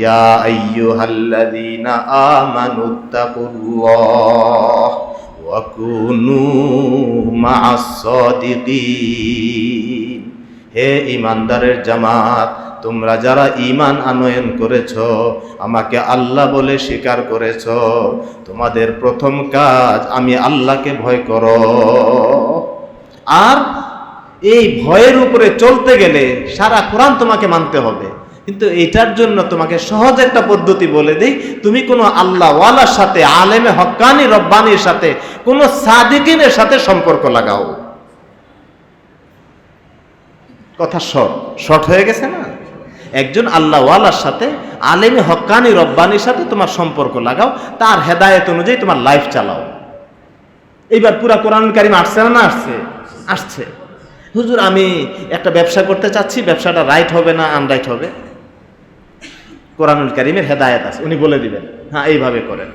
ইয়া আইয়ুহাল্লাযীনা আমানুত্তাকুল্লাহ ওয়া কুনু মা'আস সাদিকিন হে ইমানদারের জামাত, তোমরা যারা ইমান আনয়ন করেছ, আমাকে আল্লাহ বলে স্বীকার করেছ, তোমাদের প্রথম কাজ আমি আল্লাহকে ভয় করো। আর এই ভয়ের উপরে চলতে গেলে সারা কোরআন তোমাকে মানতে হবে। কিন্তু এটার জন্য তোমাকে সহজ একটা পদ্ধতি বলে দিই, তুমি কোনো আল্লাহওয়ালার সাথে, আলেমে হকানি, রব্বানির সাথে, কোনো সাদিকিনের সাথে সম্পর্ক লাগাও। কথা শর্ট। শর্ট হয়ে গেছে না? একজন আল্লাহওয়ালার সাথে, আলেমে হক্কানি রব্বানির সাথে তোমার সম্পর্ক লাগাও, তার হেদায়েত অনুযায়ী তোমার লাইফ চালাও। এইবার পুরা কোরআন কারিম আসছে না আসছে? আসছে। হুজুর, আমি একটা ব্যবসা করতে চাচ্ছি, ব্যবসাটা রাইট হবে না আনরাইট হবে? কোরআনুল কারিমের হেদায়েত আছে, উনি বলে দিবেন হ্যাঁ এইভাবে করেন।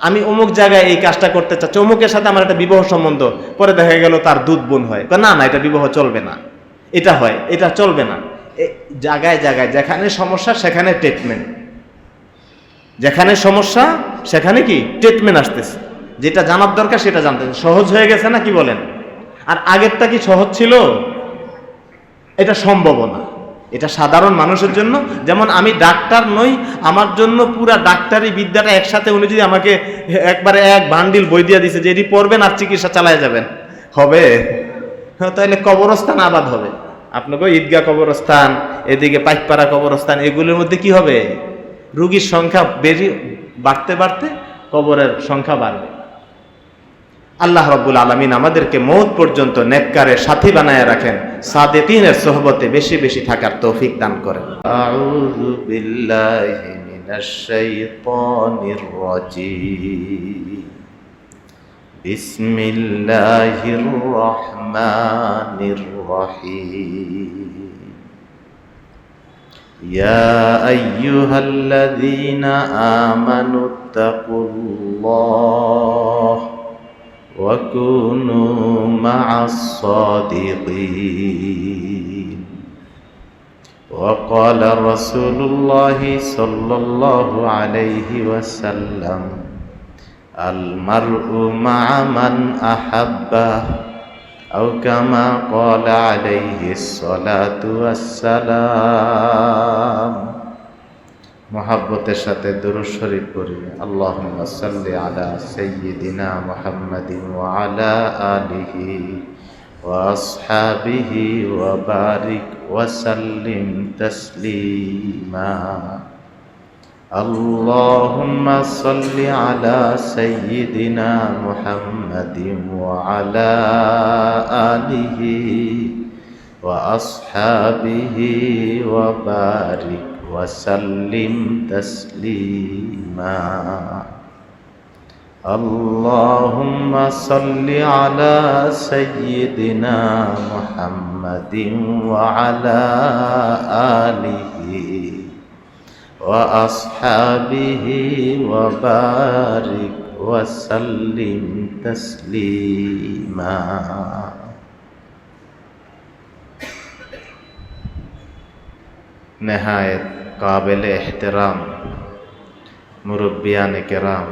আমি অমুক জায়গায় এই কাজটা করতে চাচ্ছি, অমুকের সাথে আমার একটা বিবাহ সম্বন্ধ, পরে দেখা গেল তার দুধ বোন হয়। না না, এটা বিবাহ চলবে না। এটা হয়, এটা চলবে না। জায়গায় জায়গায়, যেখানে সমস্যা, সেখানে ট্রিটমেন্ট যেখানে সমস্যা, সেখানে কি? ট্রিটমেন্ট আসতেছে। যেটা জানার দরকার, সেটা জানতে সহজ হয়ে গেছে না, কি বলেন? আর আগেরটা কি সহজ ছিল? এটা সম্ভব না। এটা সাধারণ মানুষের জন্য। যেমন আমি ডাক্তার নই আমার জন্য পুরা ডাক্তারি বিদ্যাটা একসাথে উনি যদি আমাকে একবারে এক বান্ডিল বই দিয়ে দিছে যে এটি পড়বেন আর চিকিৎসা চালায় যাবেন। হবে? হ্যাঁ, তাহলে কবরস্থান আবাদ হবে। আপনাকে ঈদগাহ কবরস্থান এদিকে পাইকপাড়া কবরস্থান এগুলোর মধ্যে কি হবে? রুগীর সংখ্যা বেশি বাড়তে বাড়তে কবরের সংখ্যা বাড়বে। আল্লাহ রব্বুল আলমিন আমাদেরকে মৌত পর্যন্ত নেককারের সাথী বানায় রাখেন সাদেকিনের সোহবতে বেশি বেশি থাকার তৌফিক দান করেন আউযু বিল্লাহি মিনাশ শাইতানির রাজীম বিসমিল্লাহির রহমানির রহিম يا أيها الذين آمنوا اتقوا الله وكونوا مع الصادقين وقال رسول الله صلى الله عليه وسلم المرء مع من أحبه أو كما قال عليه الصلاة والسلام মহাব্বতের সাথে দুরুদ শরীফ পড়ি আল্লাহুম্মা সাল্লি আলা সাইয়্যিদিনা মুহাম্মাদিন ওয়া আলা আলিহি ওয়া আসহাবিহি ওয়া বারিক ওয়া সাল্লিম তাসলিমা اللهم صل على سيدنا محمد وعلى آله وأصحابه وبارك وسلم تسليما. اللهم صل على سيدنا محمد وعلى آله وأصحابه وبارك وسلم تسليما. نهاية কাবেল এহতেরাম, মুরব্বিয়ান কেরাম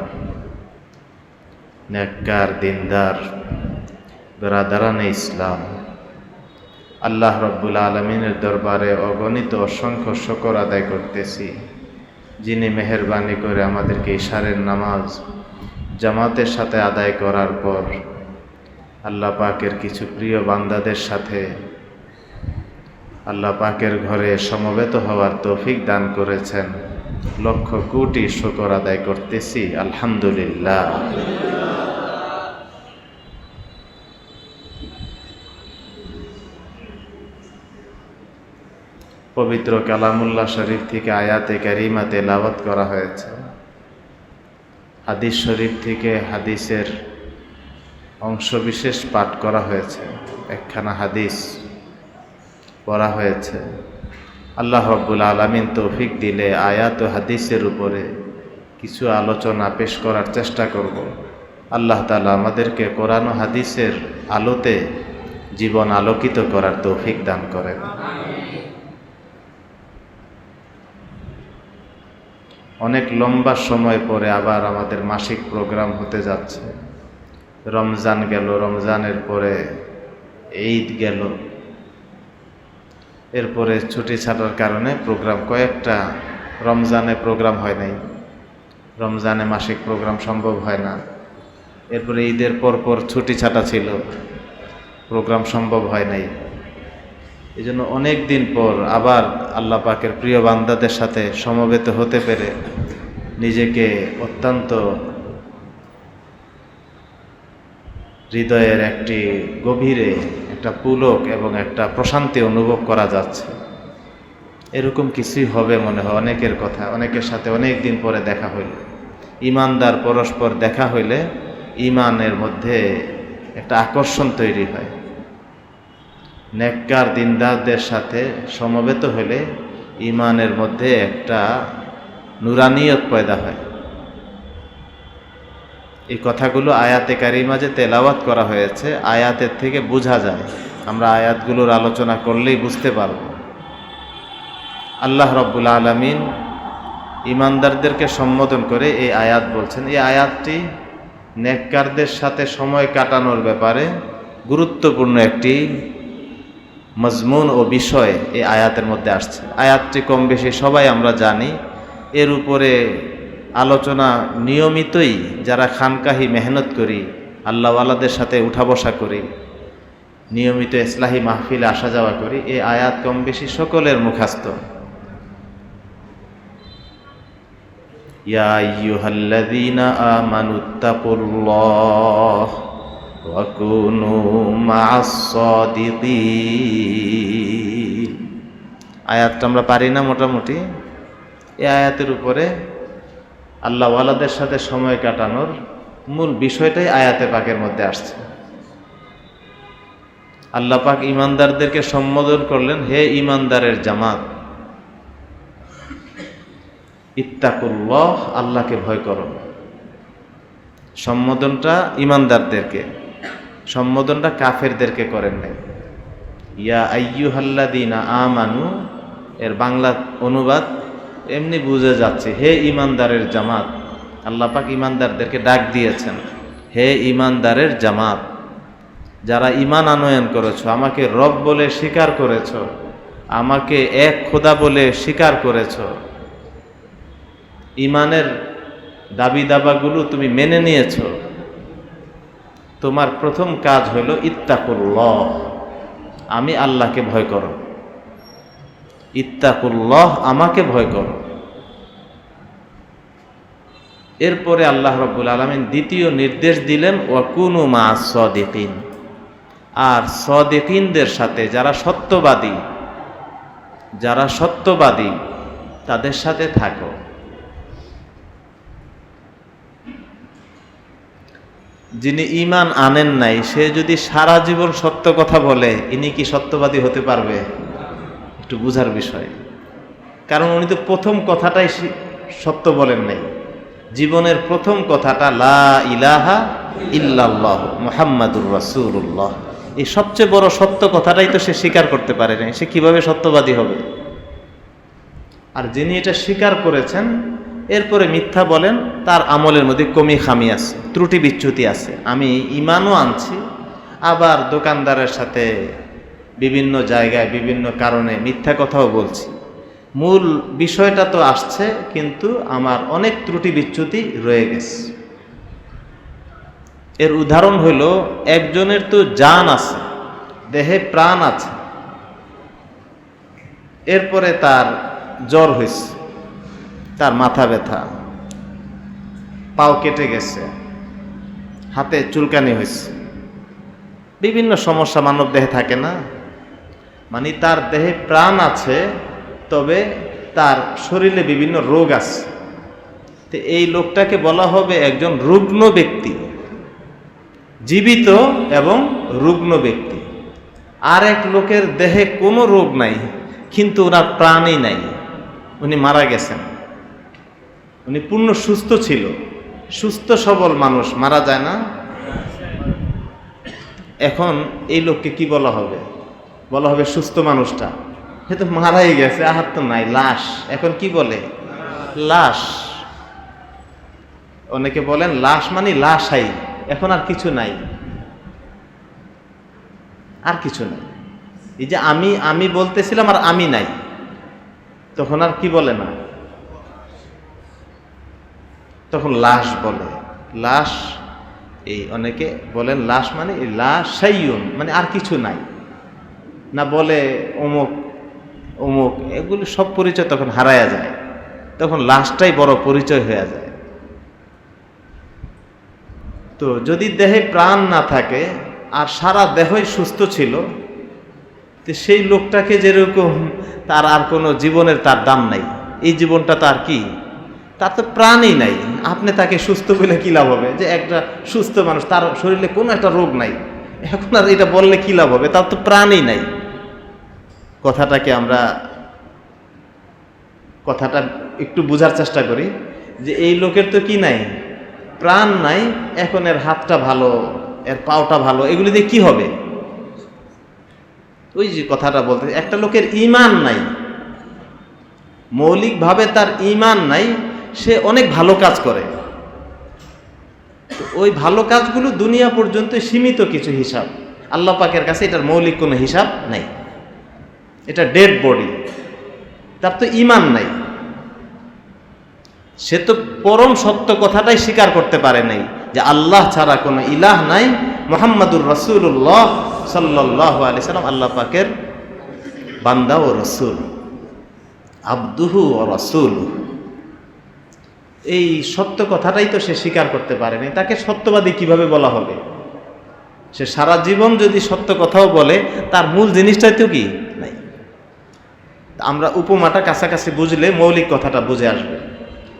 নেকর দিনদার, বেরাদারান ইসলাম। আল্লাহ রব্বুল আলমিনের দরবারে অগণিত অসংখ্য শকর আদায় করতেছি, যিনি মেহরবানি করে আমাদেরকে ইশারের নামাজ, জামাতের সাথে আদায় করার পর আল্লাহ পাকের কিছু প্রিয় বান্দাদের সাথে আল্লাহ পাকের ঘরে সমবেত হওয়ার তৌফিক দান করেছেন। লক্ষ কোটি শকর আদায় করতেছি, আলহামদুলিল্লাহ। পবিত্র কালামুল্লাহ শরীফ থেকে আয়াতে ক্যারিমাতে লাভত করা হয়েছে। হাদিস শরীফ থেকে হাদিসের অংশবিশেষ পাঠ করা হয়েছে। একখানা হাদিস পড়া হয়েছে। আল্লাহ রব্বুল আলমিন তৌফিক দিলে আয়াত হাদিসের উপরে কিছু আলোচনা পেশ করার চেষ্টা করব। আল্লাহ তালা আমাদেরকে কোরআন হাদিসের আলোতে জীবন আলোকিত করার তৌফিক দান করেন। অনেক লম্বা সময় পরে আবার আমাদের মাসিক প্রোগ্রাম হতে যাচ্ছে। রমজান গেল, রমজানের পরে ঈদ গেল। এরপরে ছুটি ছাটার কারণে প্রোগ্রাম কয়েকটা, রমজানে প্রোগ্রাম হয় নাই। রমজানে মাসিক প্রোগ্রাম সম্ভব হয় না। এরপরে ঈদের পর পর ছুটি ছাটা ছিল। প্রোগ্রাম সম্ভব হয় নাই। এই জন্য অনেক দিন পর আবার আল্লাহ পাকের প্রিয় বান্দাদের সাথে সমবেত হতে পেরে নিজেকে অত্যন্ত হৃদয়ের একটি গভীরে একটা পুলক এবং একটা প্রশান্তি অনুভব করা যাচ্ছে। এরকম কিছুই হবে মনে হয় অনেকের কথা, অনেকের সাথে অনেক দিন পরে দেখা হইল। ইমানদার পরস্পর দেখা হইলে ইমানের মধ্যে একটা আকর্ষণ তৈরি হয়। নেককার দিনদারদের সাথে সমবেত হলে ইমানের মধ্যে একটা নুরানিয়ত পয়দা হয়। এই কথাগুলো আয়াতে কারিমা যে তেলাওয়াত করা হয়েছে, আয়াতের থেকে বোঝা যায়। আমরা আয়াতগুলোর আলোচনা করলেই বুঝতে পারব। আল্লাহ রব্বুল আলমিন ইমানদারদেরকে সম্বোধন করে এই আয়াত বলছেন, এই আয়াতটি নেককারদের সাথে সময় কাটানোর ব্যাপারে গুরুত্বপূর্ণ একটি মজমুন ও বিষয় এই আয়াতের মধ্যে আসছে। আয়াতটি কম বেশি সবাই আমরা জানি। এর উপরে আলোচনা নিয়মিতই যারা খানকাহি মেহনত করি, আল্লাহওয়ালাদের সাথে উঠা বসা করি, নিয়মিত ইসলাহী মাহফিলে আসা যাওয়া করি এই আয়াত কম বেশি সকলের মুখাস্ত আয়াতটা আমরা পারি না মোটামুটি। এই আয়াতের উপরে আল্লাহ ওয়ালাদের সাথে সময় কাটানোর মূল বিষয়টাই আয়াতে পাকের মধ্যে আসছে। আল্লাহ পাক ইমানদারদেরকে সম্বোধন করলেন, হে ইমানদারের জামাত, ইত্তাকুল্লাহ, আল্লাহকে ভয় করো সম্বোধনটা ইমানদারদেরকে, সম্বোধনটা কাফেরদেরকে করেন নাই। ইয়া আইয়ুহাল্লাদিনা আমানু, এর বাংলা অনুবাদ এমনি বুঝে যাচ্ছে, হে ইমানদারের জামাত। আল্লাহ পাক ইমানদারদেরকে ডাক দিয়েছেন, হে ইমানদারের জামাত, যারা ইমান আনয়ন করেছ, আমাকে রব বলে স্বীকার করেছ, আমাকে এক খোদা বলে স্বীকার করেছ। ইমানের দাবি দাবাগুলো তুমি মেনে নিয়েছ। তোমার প্রথম কাজ হলো ইত্তাকুল্লাহ। আমি আল্লাহকে ভয় করো। ইত্তাকুল্লাহ, আমাকে ভয় করো। এরপরে আল্লাহ রব্বুল আলমিন দ্বিতীয় নির্দেশ দিলেন, ওয়াকুনু মা সদিকিন। আর সদিকিনদের সাথে যারা সত্যবাদী যারা সত্যবাদী, তাদের সাথে থাকো। যিনি ইমান আনেন নাই, সে যদি সারা জীবন সত্য কথা বলে, ইনি কি সত্যবাদী হতে পারবে? একটু বুঝার বিষয়। কারণ উনি তো প্রথম কথাটাই সত্য বলেন নাই। জীবনের প্রথম কথাটা, লা ইলাহা ইল্লাল্লাহ, মুহাম্মাদুর রাসূলুল্লাহ। এই সবচেয়ে বড় সত্য কথাটাই তো সে স্বীকার করতে পারে নাই। সে কীভাবে সত্যবাদী হবে? আর যিনি এটা স্বীকার করেছেন, এরপরে মিথ্যা বলেন, তার আমলের মধ্যে কমি খামি আছে, ত্রুটি বিচ্যুতি আছে। আমি ইমানও আনছি, আবার দোকানদারের সাথে বিভিন্ন জায়গায়, বিভিন্ন কারণে মিথ্যা কথাও বলছি। মূল বিষয়টা তো আসছে, কিন্তু আমার অনেক ত্রুটি বিচ্যুতি রয়ে গেছে। এর উদাহরণ হইল, একজনের তো জান আছে, দেহে প্রাণ আছে, এরপরে তার জ্বর হয়েছে, তার মাথা ব্যথা, পাও কেটে গেছে, হাতে চুলকানি হয়েছে, বিভিন্ন সমস্যা মানব দেহে থাকে না মানে তার দেহে প্রাণ আছে, তবে তার শরীরে বিভিন্ন রোগ আছে। তো এই লোকটাকে বলা হবে একজন রুগ্ন ব্যক্তি, জীবিত এবং রুগ্ন ব্যক্তি। আর এক লোকের দেহে কোনো রোগ নাই, কিন্তু ওনার প্রাণই নাই। উনি মারা গেছেন। উনি পূর্ণ সুস্থ ছিল। সুস্থ সবল মানুষ, মারা যায় না। এখন এই লোককে কি বলা হবে? বলা হবে সুস্থ মানুষটা। সে তো মারাই গেছে, আহার তো নাই, লাশ। এখন কি বলে? লাশ। অনেকে বলেন, লাশ মানে লাশাই। এখন আর কিছু নাই। আর কিছু নাই। এই যে আমি আমি বলতেছিলাম আর আমি নাই। তখন আর কি বলে না? তখন লাশ বলে। লাশ, এই অনেকে বলেন, লাশ মানে লাশ মানে আর কিছু নাই। না বলে অমুক অমুক, এগুলি সব পরিচয় তখন হারায়া যায়। তখন লাশটাই বড় পরিচয় হয়ে যায়। তো যদি দেহে প্রাণ না থাকে আর সারা দেহই সুস্থ ছিল, তো সেই লোকটাকে যেরকম তার আর কোনো জীবনের তার দাম নাই। এই জীবনটা তার কি? তার তো প্রাণই নাই। আপনি তাকে সুস্থ বলে কি লাভ হবে? যে একটা সুস্থ মানুষ, তার শরীরে কোনো একটা রোগ নাই। এখন আর এটা বললে কী লাভ হবে? তার তো প্রাণই নাই। কথাটাকে আমরা কথাটা একটু বোঝার চেষ্টা করি যে এই লোকের তো কি নাই? প্রাণ নাই, এখন এর হাতটা ভালো, এর পাওটা ভালো, এগুলি দিয়ে কি হবে? ওই যে কথাটা বলতে, একটা লোকের ইমান নাই। মৌলিকভাবে তার ইমান নাই, সে অনেক ভালো কাজ করে। ওই ভালো কাজগুলো দুনিয়া পর্যন্ত সীমিত কিছু হিসাব। আল্লাহ পাকের কাছে এটার মৌলিক কোনো হিসাব নাই। এটা ডেড বডি তার তো ইমান নাই। সে তো পরম সত্য কথাটাই স্বীকার করতে পারে নাই যে আল্লাহ ছাড়া কোনো ইলাহ নাই। মোহাম্মদুর রসুল্লাহ সাল্লাহ আলি সাল্লাম আল্লাহ পাকের বান্দা ও রসুল। আব্দুহু ও রসুল। এই সত্য কথাটাই তো সে স্বীকার করতে পারেনি তাকে সত্যবাদী কীভাবে বলা হবে? সে সারা জীবন যদি সত্য কথাও বলে, তার মূল জিনিসটাই তো কি? নাই। আমরা উপমাটা কাছাকাছি বুঝলে মৌলিক কথাটা বুঝে আসবে।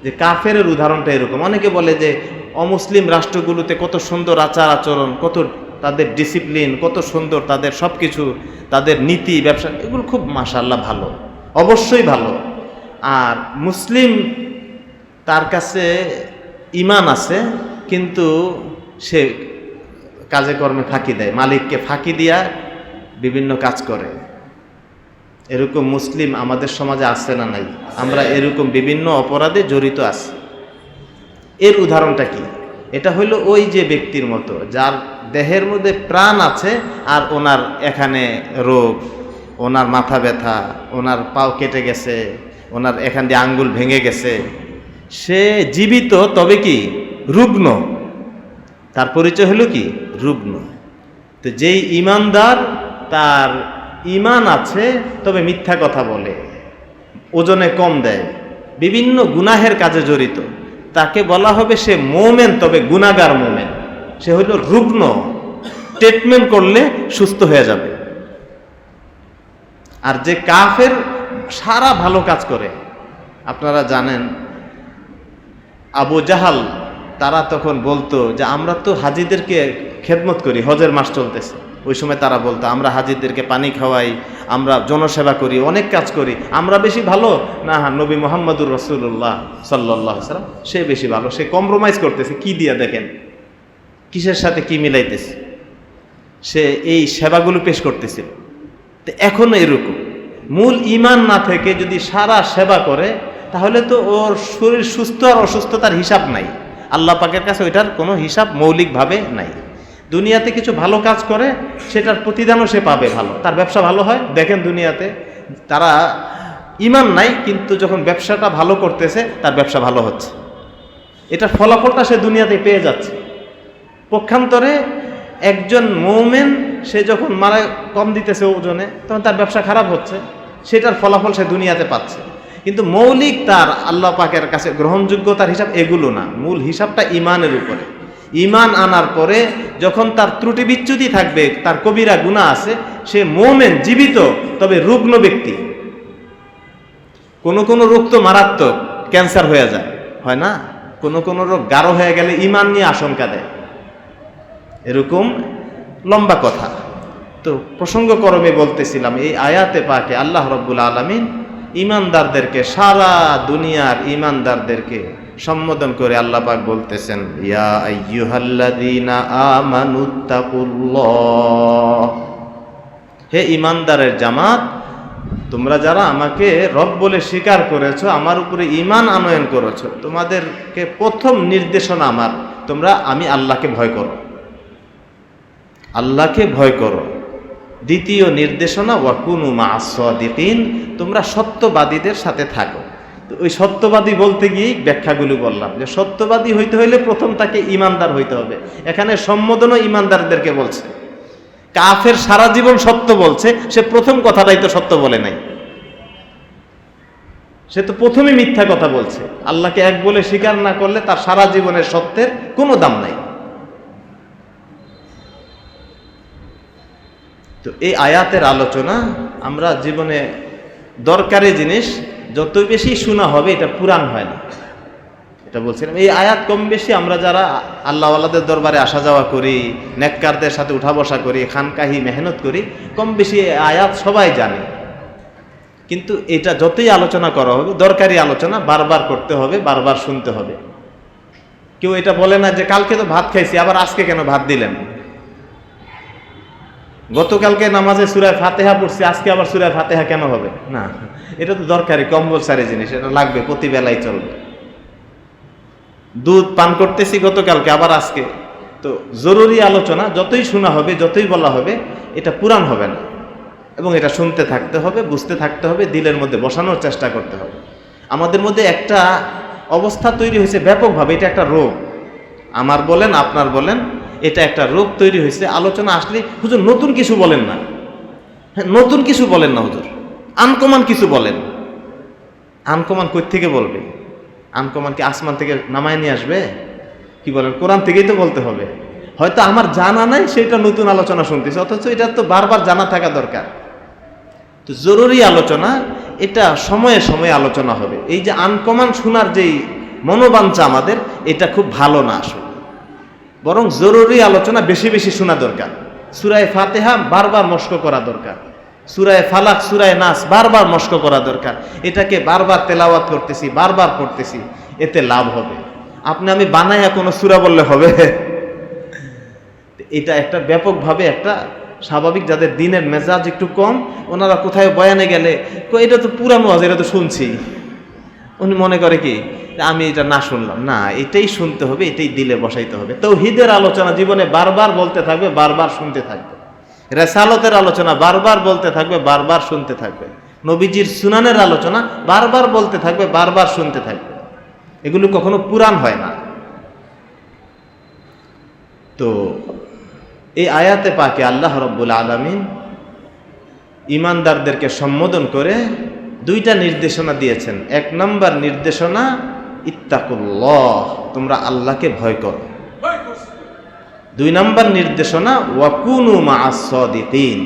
যে কাফের উদাহরণটা এরকম। অনেকে বলে যে অমুসলিম রাষ্ট্রগুলোতে কত সুন্দর আচার আচরণ, কত তাদের ডিসিপ্লিন কত সুন্দর তাদের সব কিছু তাদের নীতি, ব্যবসা, এগুলো খুব মাশাল্লাহ ভালো। অবশ্যই ভালো। আর মুসলিম তার কাছে ইমান আছে, কিন্তু সে কাজে কর্মে ফাঁকি দেয়। মালিককে ফাঁকি দিয়া বিভিন্ন কাজ করে। এরকম মুসলিম আমাদের সমাজে আছে না নাই? আমরা এরকম বিভিন্ন অপরাধে জড়িত আছি। এর উদাহরণটা কি? এটা হলো ওই যে ব্যক্তির মতো, যার দেহের মধ্যে প্রাণ আছে আর ওনার এখানে রোগ, ওনার মাথা ব্যথা, ওনার পাও কেটে গেছে, ওনার এখান দিয়ে আঙ্গুল ভেঙে গেছে। সে জীবিত, তবে কি? রুগ্ন। তার পরিচয় হলো কি? রুগ্ন। তো যেই ইমানদার তার ইমান আছে, তবে মিথ্যা কথা বলে। ওজনে কম দেয়। বিভিন্ন গুনাহের কাজে জড়িত। তাকে বলা হবে সে মোমেন, তবে গুনাগার মোমেন। সে হইল রুগ্ন। ট্রিটমেন্ট করলে সুস্থ হয়ে যাবে। আর যে কাফের সারা ভালো কাজ করে, আপনারা জানেন, আবু জাহাল, তারা তখন বলতো যে, আমরা তো হাজিদেরকে খেদমত করি, হজের মাস চলতেছে। ওই সময় তারা বলতো, আমরা হাজিদেরকে পানি খাওয়াই, আমরা জনসেবা করি, অনেক কাজ করি। আমরা বেশি ভালো? না হ্যাঁ নবী মোহাম্মদুর রসুল্লাহ সাল্লাহ সাল্লাম, সে বেশি ভালো। সে কম্প্রোমাইজ করতেছে। কি দিয়া দেখেন? কিসের সাথে কি মিলাইতেছে? সে এই সেবাগুলো পেশ করতেছিল। তো এখনও এরকম। মূল ইমান না থেকে যদি সারা সেবা করে, তাহলে তো ওর শরীর সুস্থ আর অসুস্থতার হিসাব নাই। আল্লাহ পাকের কাছে ওইটার কোনো হিসাব মৌলিকভাবে নাই। দুনিয়াতে কিছু ভালো কাজ করে, সেটার প্রতিদানও সে পাবে ভালো। তার ব্যবসা ভালো হয়? দেখেন দুনিয়াতে, তারা ইমান নাই, কিন্তু যখন ব্যবসাটা ভালো করতেছে, তার ব্যবসা ভালো হচ্ছে। এটার ফলাফলটা সে দুনিয়াতে পেয়ে যাচ্ছে। পক্ষান্তরে একজন মৌমেন, সে যখন মারা কম দিতেছে ওজনে, তখন তার ব্যবসা খারাপ হচ্ছে, সেটার ফলাফল সে দুনিয়াতে পাচ্ছে। কিন্তু মৌলিক তার আল্লাহ পাকের কাছে গ্রহণযোগ্যতার হিসাব এগুলো না। মূল হিসাবটা ইমানের উপরে। ইমান আনার পরে যখন তার ত্রুটি বিচ্যুতি থাকবে, তার কবিরা গুণা আছে, সে মোমেন, জীবিত, তবে রুগ্ন ব্যক্তি। কোনো কোনো রোগ তো মারাত্মক ক্যান্সার হয়ে যায়, হয় না? কোনো কোনো রোগ গাঢ় হয়ে গেলে ইমান নিয়ে আশঙ্কা দেয়। এরকম লম্বা কথা। তো প্রসঙ্গ করমে বলতেছিলাম, এই আয়াতে পাকে আল্লাহ রব্বুল আলমিন ইমানদারদেরকে সারা দুনিয়ার ইমানদারদেরকে সম্বোধন করে আল্লাহ পাক বলতেছেন, ইয়া আইয়ুহাল্লাযীনা আমানুত্তাকুল্লাহ হে ইমানদারের জামাত, তোমরা যারা আমাকে রব বলে স্বীকার করেছ, আমার উপরে ইমান আনয়ন করেছ, তোমাদেরকে প্রথম নির্দেশনা আমার, তোমরা আমি আল্লাহকে ভয় করো। আল্লাহকে ভয় করো। দ্বিতীয় নির্দেশনা ওয়াকুনু মা দিন তোমরা সত্যবাদীদের সাথে থাকো। তো ওই সত্যবাদী বলতে গিয়েই ব্যাখ্যাগুলো বললাম, যে সত্যবাদী হইতে হইলে প্রথম তাকে ইমানদার হইতে হবে। এখানে সম্বোধনও ইমানদারদেরকে বলছে। কাফের সারা জীবন সত্য বলছে, সে প্রথম কথাটাই তো সত্য বলে নাই। সে তো প্রথমে মিথ্যা কথা বলছে। আল্লাহকে এক বলে স্বীকার না করলে তার সারা জীবনের সত্যের কোনো দাম নাই। তো এই আয়াতের আলোচনা, আমরা জীবনে দরকারি জিনিস যত বেশি শোনা হবে, এটা পুরাণ হয় না। এটা বলছিলাম, এই আয়াত কম বেশি আমরা যারা আল্লাহ আল্লাহদের দরবারে আসা যাওয়া করি, নেককারদের সাথে উঠা বসা করি, খানকাহি মেহনত করি, কম বেশি আয়াত সবাই জানে। কিন্তু এটা যতই আলোচনা করা হবে, দরকারি আলোচনা, বারবার করতে হবে, বারবার শুনতে হবে। কেউ এটা বলে না যে, কালকে তো ভাত খাইছি, আবার আজকে কেন ভাত দিলেন? গতকালকে নামাজে সুরায় ফাতেহা পড়ছি, আজকে আবার সুরায় ফাতেহা কেন হবে? না, এটা তো দরকারি কম্পালসারি জিনিস, এটা লাগবে, প্রতি বেলায় চলবে। দুধ পান করতেছি গতকালকে, আবার আজকে। তো জরুরি আলোচনা, যতই শোনা হবে, যতই বলা হবে, এটা পুরাণ হবে না। এবং এটা শুনতে থাকতে হবে, বুঝতে থাকতে হবে, দিলের মধ্যে বসানোর চেষ্টা করতে হবে। আমাদের মধ্যে একটা অবস্থা তৈরি হয়েছে ব্যাপকভাবে, এটা একটা রোগ। আমার বলেন, আপনার বলেন এটা একটা রোগ তৈরি হয়েছে। আলোচনা আসলে হুজুর নতুন কিছু বলেন না। হ্যাঁ নতুন কিছু বলেন না হুজুর। আনকমান কিছু বলেন। আনকমান কই থেকে বলবে? আনকমান কি আসমান থেকে নামায় নিয়ে আসবে? কি বলেন, কোরআন থেকেই তো বলতে হবে। হয়তো আমার জানা নাই, সেটা নতুন আলোচনা শুনতেছে, অথচ এটা তো বারবার জানা থাকা দরকার। তো জরুরি আলোচনা, এটা সময়ে সময়ে আলোচনা হবে। এই যে আনকমান শোনার যেই মনোবাঞ্ছা আমাদের, এটা খুব ভালো না আসলে। বরং জরুরি আলোচনা বেশি বেশি শোনা দরকার। সুরায় ফাতেহা বারবার মস্ক করা দরকার। সুরায় ফালাক, সুরায় নাস বারবার মস্ক করা দরকার। এটাকে বারবার তেলাওয়াত করতেছি, বারবার পড়তেছি, এতে লাভ হবে। আপনি আমি বানাইয়া কোনো সুরা বললে হবে? এটা একটা ব্যাপকভাবে একটা স্বাভাবিক, যাদের দিনের মেজাজ একটু কম, ওনারা কোথায় বয়ানে গেলে এটা তো পুরানো আছে এটা তো শুনছি। উনি মনে করে কি আমি এটা না শুনলাম। না, এটাই শুনতে হবে, এটাই দিলে বসাইতে হবে। তো হিদের আলোচনা জীবনে বারবার বলতে থাকবে, বারবার শুনতে থাকবে। রেসালতের আলোচনা বারবার বলতে থাকবে, বারবার শুনতে থাকবে। নবীজির সুনানের আলোচনা বারবার বলতে থাকবে, বারবার শুনতে থাকবে। এগুলো কখনো পুরাণ হয় না। তো, এই আয়াতে পাকে আল্লাহ রব্বুল আলমিন ইমানদারদেরকে সম্বোধন করে দুইটা নির্দেশনা দিয়েছেন। এক নম্বর নির্দেশনা, ইত্তাকুল্লাহ, তোমরা আল্লাহকে ভয় করো। দুই নম্বর নির্দেশনা, ওয়াকুনু মাসদিন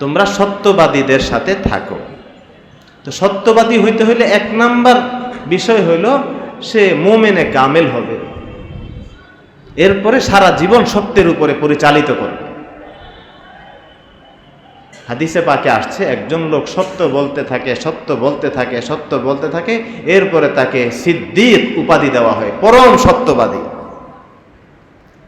তোমরা সত্যবাদীদের সাথে থাকো। তো সত্যবাদী হইতে হইলে এক নাম্বার বিষয় হইল, সে মোমেনে কামেল হবে। এরপরে সারা জীবন সত্যের উপরে পরিচালিত করবে। হাদিসে পাকে আসছে, একজন লোক সত্য বলতে থাকে, সত্য বলতে থাকে, সত্য বলতে থাকে, এরপরে তাকে সিদ্দিক উপাধি দেওয়া হয়, পরম সত্যবাদী।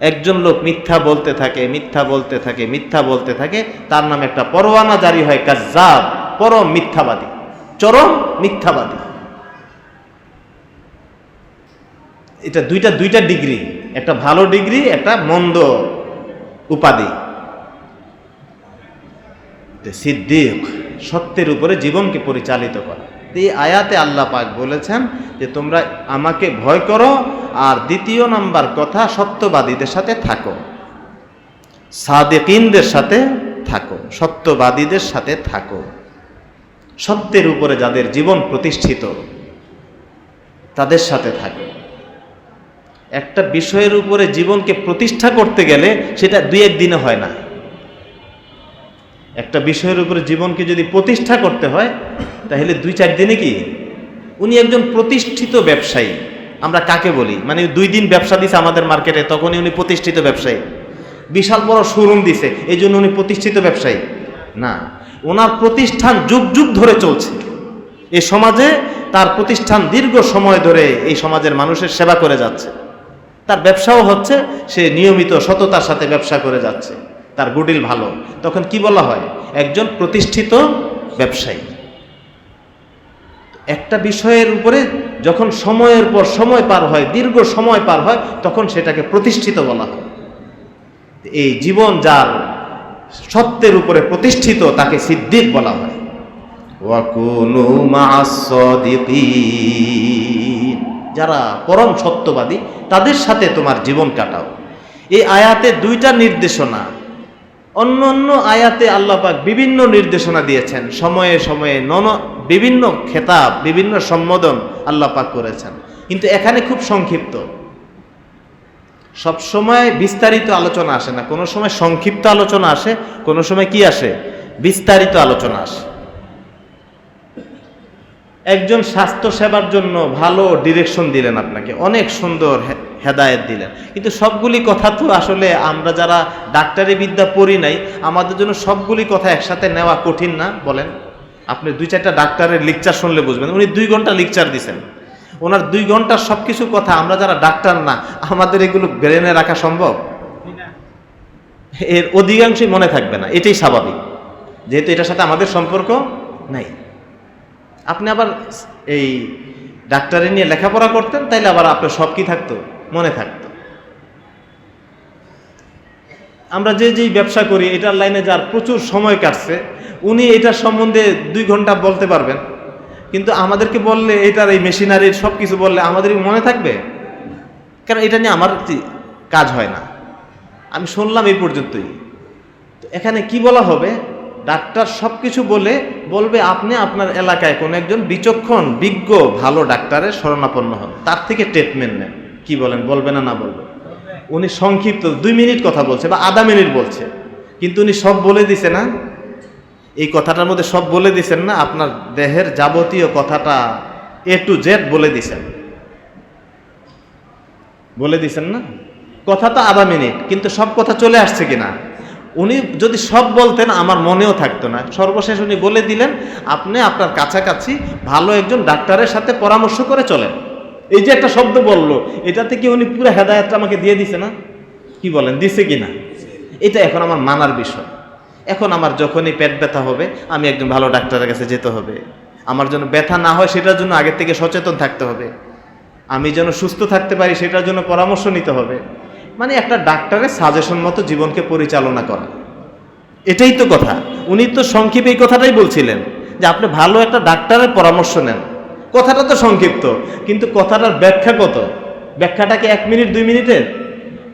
একজন লোক মিথ্যা বলতে থাকে, মিথ্যা বলতে থাকে, মিথ্যা বলতে থাকে, তার নামে একটা পরোয়ানা জারি হয়, কাজ্জাব, পরম মিথ্যাবাদী, চরম মিথ্যাবাদী। এটা দুইটা দুইটা ডিগ্রি, একটা ভালো ডিগ্রি, একটা মন্দ উপাধি। সিদ্দিক সত্যের উপরে জীবনকে পরিচালিত করা। এই আয়াতে আল্লাহ পাক বলেছেন যে তোমরা আমাকে ভয় করো আর দ্বিতীয় নাম্বার কথা সত্যবাদীদের সাথে থাকো। সাদেকিনদের সাথে থাকো, সত্যবাদীদের সাথে থাকো। সত্যের উপরে যাদের জীবন প্রতিষ্ঠিত, তাদের সাথে থাকো। একটা বিষয়ের উপরে জীবনকে প্রতিষ্ঠা করতে গেলে সেটা দুই একদিনে হয় না। একটা বিষয়ের উপরে জীবনকে যদি প্রতিষ্ঠা করতে হয়, তাহলে দুই চার দিনে কি? উনি একজন প্রতিষ্ঠিত ব্যবসায়ী। আমরা কাকে বলি? মানে দুই দিন ব্যবসা দিছে আমাদের মার্কেটে, তখনই উনি প্রতিষ্ঠিত ব্যবসায়ী। বিশাল বড় শোরুম দিছে এই জন্য উনি প্রতিষ্ঠিত ব্যবসায়ী। না, ওনার প্রতিষ্ঠান যুগ যুগ ধরে চলছে। এই সমাজে তার প্রতিষ্ঠান দীর্ঘ সময় ধরে এই সমাজের মানুষের সেবা করে যাচ্ছে। তার ব্যবসাও হচ্ছে, সে নিয়মিত সততার সাথে ব্যবসা করে যাচ্ছে। তার গুডিল ভালো। তখন কি বলা হয়? একজন প্রতিষ্ঠিত ব্যবসায়ী। একটা বিষয়ের উপরে যখন সময়ের পর সময় পার হয়, দীর্ঘ সময় পার হয়, তখন সেটাকে প্রতিষ্ঠিত বলা হয়। এই জীবন যার সত্যের উপরে প্রতিষ্ঠিত, তাকে সিদ্দিক বলা হয়। যারা পরম সত্যবাদী, তাদের সাথে তোমার জীবন কাটাও। এই আয়াতে দুইটা নির্দেশনা অন্য অন্য আয়াতে আল্লাহ পাক বিভিন্ন নির্দেশনা দিয়েছেন। সময়ে সময়ে নন, বিভিন্ন খেতাব, বিভিন্ন সম্বোধন আল্লাহ পাক করেছেন। কিন্তু এখানে খুব সংক্ষিপ্ত। সব সময় বিস্তারিত আলোচনা আসে না। কোনো সময় সংক্ষিপ্ত আলোচনা আসে, কোনো সময় কি আসে? বিস্তারিত আলোচনা আসে। একজন স্বাস্থ্য সেবার জন্য ভালো ডিরেকশন দিলেন আপনাকে। অনেক সুন্দর হেদায়েত দিলেন। কিন্তু সবগুলি কথা তো আসলে আমরা যারা ডাক্তারি বিদ্যা পড়ি নাই, আমাদের জন্য সবগুলি কথা একসাথে নেওয়া কঠিন না, বলেন। আপনি দুই চারটা ডাক্তারের লেকচার শুনলে বুঝবেন। উনি দুই ঘণ্টা লেকচার দিছেন। ওনার দুই ঘণ্টার সব কিছু কথা, আমরা যারা ডাক্তার না, আমাদের এগুলো ব্রেনে রাখা সম্ভব? এর অধিকাংশই মনে থাকবে না। এটাই স্বাভাবিক। যেহেতু এটার সাথে আমাদের সম্পর্ক নাই। আপনি আবার এই ডাক্তারি নিয়ে লেখাপড়া করতেন, তাইলে আবার আপনার সব কি থাকতো? মনে থাকতো। আমরা যে যেই ব্যবসা করি, এটার লাইনে যার প্রচুর সময় কাটছে, উনি এটার সম্বন্ধে দুই ঘণ্টা বলতে পারবেন। কিন্তু আমাদেরকে বললে এটার এই মেশিনারির সব কিছু বললে আমাদের মনে থাকবে? কারণ এটা নিয়ে আমার কাজ হয় না। আমি শুনলাম এই পর্যন্তই। এখানে কি বলা হবে? ডাক্তার সব কিছু বলে, বলবে আপনি আপনার এলাকায় কোনো একজন বিচক্ষণ, বিজ্ঞ, ভালো ডাক্তারের শরণাপন্ন হন। তার থেকে ট্রিটমেন্ট নেন। কি বলেন, বলবে না না বলবে। উনি সংক্ষিপ্ত দুই মিনিট কথা বলছে বা আধা মিনিট বলছে। কিন্তু উনি সব বলে দিছে না। এই কথাটার মধ্যে সব বলে দিছেন না, আপনার দেহের যাবতীয় কথাটা এ টু জেড বলে দিছেন। বলে দিছেন না? কথা তো আধা মিনিট, কিন্তু সব কথা চলে আসছে কিনা? উনি যদি সব বলতেন, আমার মনেও থাকতো না। সর্বশেষ উনি বলে দিলেন, আপনি আপনার কাছাকাছি ভালো একজন ডাক্তারের সাথে পরামর্শ করে চলেন। এই যে একটা শব্দ বলল, এটাতে কি উনি পুরো হেদায়তটা আমাকে দিয়ে দিছে না? কি বলেন, দিছে কি না? এটা এখন আমার মানার বিষয়। এখন আমার যখনই পেট ব্যথা হবে, আমি একজন ভালো ডাক্তারের কাছে যেতে হবে। আমার জন্য ব্যথা না হয়, সেটার জন্য আগের থেকে সচেতন থাকতে হবে। আমি যেন সুস্থ থাকতে পারি, সেটার জন্য পরামর্শ নিতে হবে। মানে একটা ডাক্তারের সাজেশন মতো জীবনকে পরিচালনা করা। এটাই তো কথা। উনি তো সংক্ষেপে এই কথাটাই বলছিলেন যে আপনি ভালো একটা ডাক্তারের পরামর্শ নেন। কথাটা তো সংক্ষিপ্ত, কিন্তু কথাটার ব্যাখ্যা কত? ব্যাখ্যাটা কি এক মিনিট, দুই মিনিটের?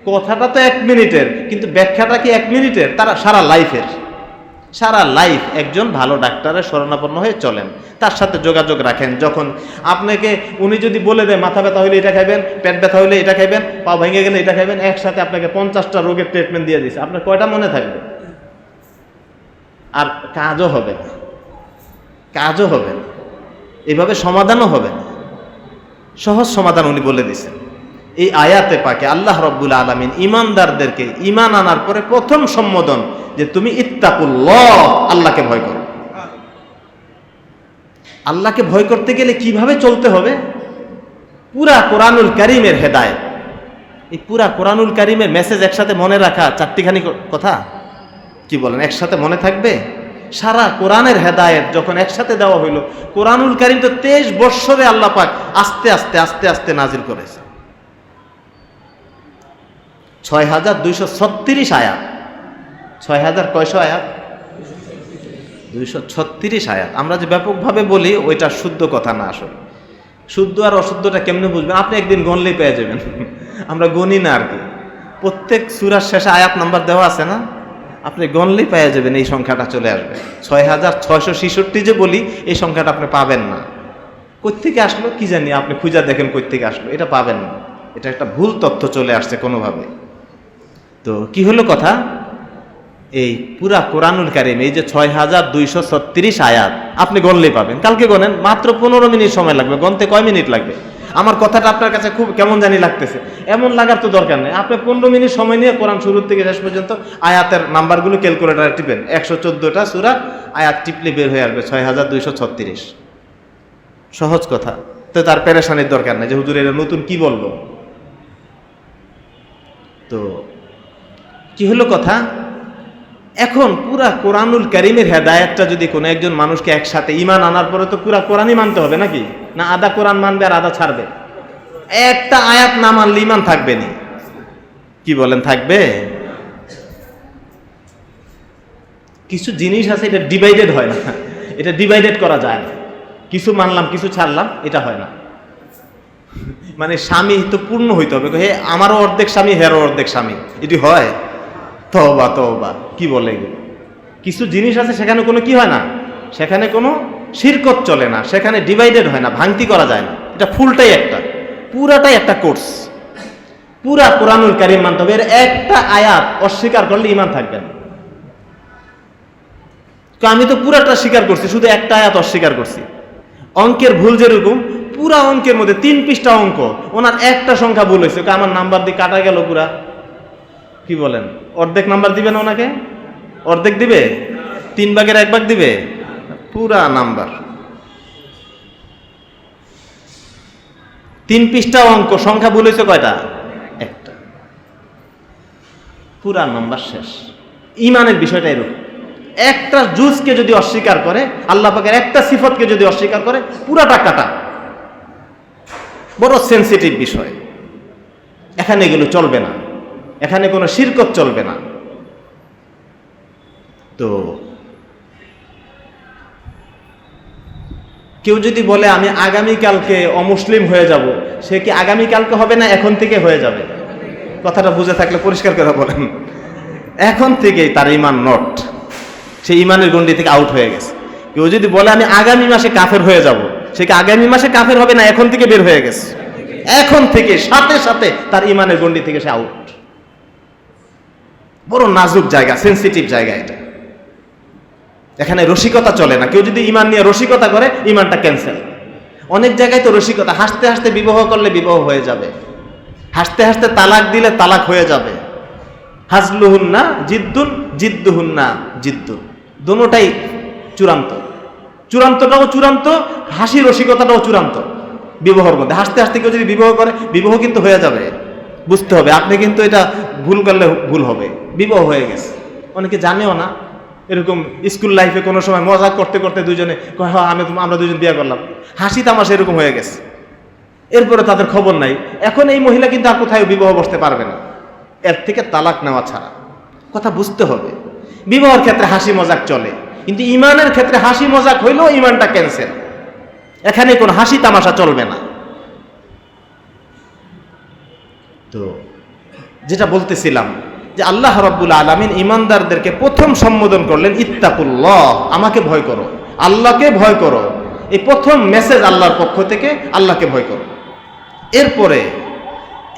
কথাটা তো এক মিনিটের, কিন্তু ব্যাখ্যাটা কি এক মিনিটের? তারা সারা লাইফের, সারা লাইফ একজন ভালো ডাক্তারের শরণাপন্ন হয়ে চলেন, তার সাথে যোগাযোগ রাখেন। যখন আপনাকে, উনি যদি বলে দেয়, মাথা ব্যথা হলে এটা খাইবেন, পেট ব্যথা হলে এটা খাইবেন, পা ভেঙে গেলে এটা খাইবেন, একসাথে আপনাকে পঞ্চাশটা রোগের ট্রিটমেন্ট দিয়ে দিয়েছে আপনার কয়টা মনে থাকবে? আর কাজও হবে না, কাজও হবে না। এভাবে সমাধানও হবে না। সহজ সমাধান উনি বলে দিছেন এই আয়াতে পাকে আল্লাহ রব্বুল আলমিন ইমানদারদেরকে ইমান আনার পরে প্রথম সম্বোধন যে তুমি ইত্তাকুল্লাহ, আল্লাহকে ভয় করো। আল্লাহকে ভয় করতে গেলে কীভাবে চলতে হবে? পুরা কোরআনুল করিমের হেদায়েত। এই পুরা কোরআনুল করিমের মেসেজ একসাথে মনে রাখা চারটিখানি কথা? কি বলেন, একসাথে মনে থাকবে? সারা কোরআনের হেদায়েত যখন একসাথে দেওয়া হইল, কোরআনুল করিম তো তেইশ বৎসরে আল্লাহ পাক আস্তে আস্তে আস্তে আস্তে নাজিল করেছে। ছয় হাজার দুইশো ছত্রিশ আয়াত। ছয় হাজার কয়শো আয়াত? দুইশো ছত্রিশ আয়াত। আমরা যে ব্যাপকভাবে বলি, ওইটা শুদ্ধ কথা না আসলে। শুদ্ধ আর অশুদ্ধটা কেমনে বুঝবেন? আপনি একদিন গণলেই পেয়ে যাবেন। আমরা গণি না আর কি। প্রত্যেক সুরার শেষে আয়াত নাম্বার দেওয়া আছে না? আপনি গণলেই পেয়ে যাবেন, এই সংখ্যাটা চলে আসবে। ছয় হাজার ছয়শো ছেষট্টি যে বলি, এই সংখ্যাটা আপনি পাবেন না। কোত্থেকে আসলো কি জানি, আপনি খুঁজা দেখেন কোত্থেকে আসলো, এটা পাবেন না। এটা একটা ভুল তথ্য চলে আসছে কোনোভাবে। তো কি হলো কথা? এই পুরা কোরআনুল কারিম, এই যে ছয় হাজার দুইশো ছত্রিশ আয়াত, আপনি গণলেই পাবেন। কালকে গণেন, মাত্র পনেরো মিনিট সময় লাগবে, গণতে কয় মিনিট লাগবে? আমার কথাটা আপনার কাছে খুব কেমন জানি লাগতেছে। এমন লাগার তো দরকার নেই। আপনি পনেরো মিনিট সময় নিয়ে কোরআন শুরুর থেকে শেষ পর্যন্ত আয়াতের নাম্বারগুলো ক্যালকুলেটারে টিপেন। একশো চোদ্দোটা সুরা আয়াত টিপলে বের হয়ে আসবে ছয় হাজার দুইশো ছত্রিশ। সহজ কথা। তো তার পেরেশানির দরকার নেই যে হুজুর, এটা নতুন কি বলব? তো কি হলো কথা? এখন পুরা কোরআনুল করিমের হেদায়তটা যদি কোনো একজন মানুষকে একসাথে ইমান আনার পরে তো পুরা কোরআনই মানতে হবে নাকি? না আদা কোরআন মানবে আর আদা ছাড়বে? একটা আয়াত না মানলে ইমান থাকবে নি। কি বলেন, থাকবে? কিছু জিনিস আছে, এটা ডিভাইডেড হয় না। এটা ডিভাইডেড করা যায় না। কিছু মানলাম, কিছু ছাড়লাম, এটা হয় না। মানে স্বামী তো পূর্ণ হইতে হবে। আমারও অর্ধেক স্বামী, হেরও অর্ধেক স্বামী। এটি হয়? তবা তবা কি বলে? কিছু জিনিস আছে, সেখানে কোনো কি হয় না? সেখানে কোনো শিরকত চলে না, সেখানে ডিভাইডেড হয় না, ভাঙতি করা যায় না। এটা ফুলটাই একটা, পুরাটাই একটা কোর্স পুরা কোরআনুল কারিম মানতে হবে। এর একটা আয়াত অস্বীকার করলে ইমান থাকবে না। তো আমি তো পুরাটা স্বীকার করছি, শুধু একটা আয়াত অস্বীকার করছি। অঙ্কের ভুল যেরকম, পুরা অঙ্কের মধ্যে তিন পৃষ্ঠা অঙ্ক, ওনার একটা সংখ্যা ভুল হয়েছে। আমার নাম্বার দিয়ে কাটা গেল পুরা। কি বলেন? অর্ধেক নাম্বার দিবেন ওনাকে? অর্ধেক দিবে? তিন ভাগের এক ভাগ দিবে? পুরা নাম্বার। তিন পৃষ্ঠা অঙ্ক, সংখ্যা ভুল হয়েছে কয়টা? একটা। পুরা নাম্বার শেষ। ইমানের বিষয়টা এরকম। একটা জুজকে যদি অস্বীকার করে, আল্লাহ পাকের একটা সিফতকে যদি অস্বীকার করে, পুরাটা কাটা। বড় সেন্সিটিভ বিষয়। এখানে এগুলো চলবে না। এখানে কোনো শিরকত চলবে না। তো কেউ যদি বলে, আমি আগামীকালকে অমুসলিম হয়ে যাব, সে কি আগামীকালকে হবে না এখন থেকে হয়ে যাবে? কথাটা বুঝে থাকলে পরিষ্কার করে বলেন। এখন থেকেই তার ইমান নট। সে ইমানের গন্ডি থেকে আউট হয়ে গেছে। কেউ যদি বলে, আমি আগামী মাসে কাফের হয়ে যাব, সে কি আগামী মাসে কাফের হবে না এখন থেকে বের হয়ে গেছে? এখন থেকে, সাথে সাথে তার ইমানের গন্ডি থেকে সে আউট বড় নাজুক জায়গা সেন্সিটিভ জায়গা এটা। এখানে রসিকতা চলে না। কেউ যদি ইমান নিয়ে রসিকতা করে, ইমানটা ক্যান্সেল অনেক জায়গায় তো রসিকতা, হাসতে হাসতে বিবাহ করলে বিবাহ হয়ে যাবে। হাসতে হাসতে তালাক দিলে তালাক হয়ে যাবে। হাজলুহুন না, জিদ্দুন, জিদ্দুহুন না, জিদ্দুন। দোনোটাই চূড়ান্ত। চূড়ান্তটাও চূড়ান্ত, হাসি রসিকতাটাও চূড়ান্ত বিবাহর মধ্যে। হাসতে হাসতে কেউ যদি বিবাহ করে, বিবাহ কিন্তু হয়ে যাবে। বুঝতে হবে, আপনি কিন্তু এটা ভুল করলে ভুল হবে। বিবাহ হয়ে গেছে। অনেকে জানেও না এরকম স্কুল লাইফে কোনো সময় মজা করতে করতে দুজনে হ্যাঁ আমি আমরা দুজন বিয়ে করলাম। হাসি তামাশা এরকম হয়ে গেছে। এরপরে তাদের খবর নাই। এখন এই মহিলা কিন্তু আর কোথায় বিবাহ বসতে পারবে না। এর থেকে তালাক নেওয়া ছাড়া। কথা বুঝতে হবে। বিবাহের ক্ষেত্রে হাসি মজাক চলে। কিন্তু ইমানের ক্ষেত্রে হাসি মজাক হইলেও ইমানটা ক্যান্সেল এখানে কোনো হাসি তামাশা চলবে না। তো যেটা বলতেছিলাম যে আল্লাহ রব্বুল আলমিন ইমানদারদেরকে প্রথম সম্বোধন করলেন, ইত্তাকুল্লাহ, আমাকে ভয় করো। আল্লাহকে ভয় করো। এই প্রথম মেসেজ আল্লাহর পক্ষ থেকে আল্লাহকে ভয় করো। এরপরে,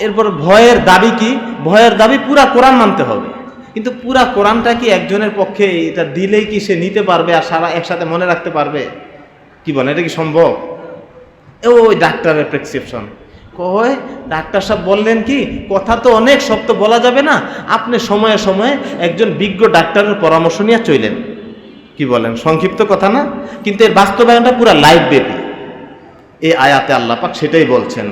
এরপর ভয়ের দাবি কি? ভয়ের দাবি পুরা কোরআন মানতে হবে। কিন্তু পুরা কোরআনটা কি একজনের পক্ষে এটা দিলেই কি সে নিতে পারবে আর সারা একসাথে মনে রাখতে পারবে? কি বলে এটা কি সম্ভব? এ ওই ডাক্তারের প্রেসক্রিপশন কয়? ডাক্তার সাহেব বললেন কি, কথা তো অনেক, সব তো বলা যাবে না। আপনি সময়ে সময়ে একজন বিজ্ঞ ডাক্তারের পরামর্শ নিয়ে চইলেন। কি বলেন? সংক্ষিপ্ত কথা না? কিন্তু এর বাস্তবায়নটা পুরো লাইফ ব্যাপী। এই আয়াতে আল্লাপাক সেটাই বলছেন।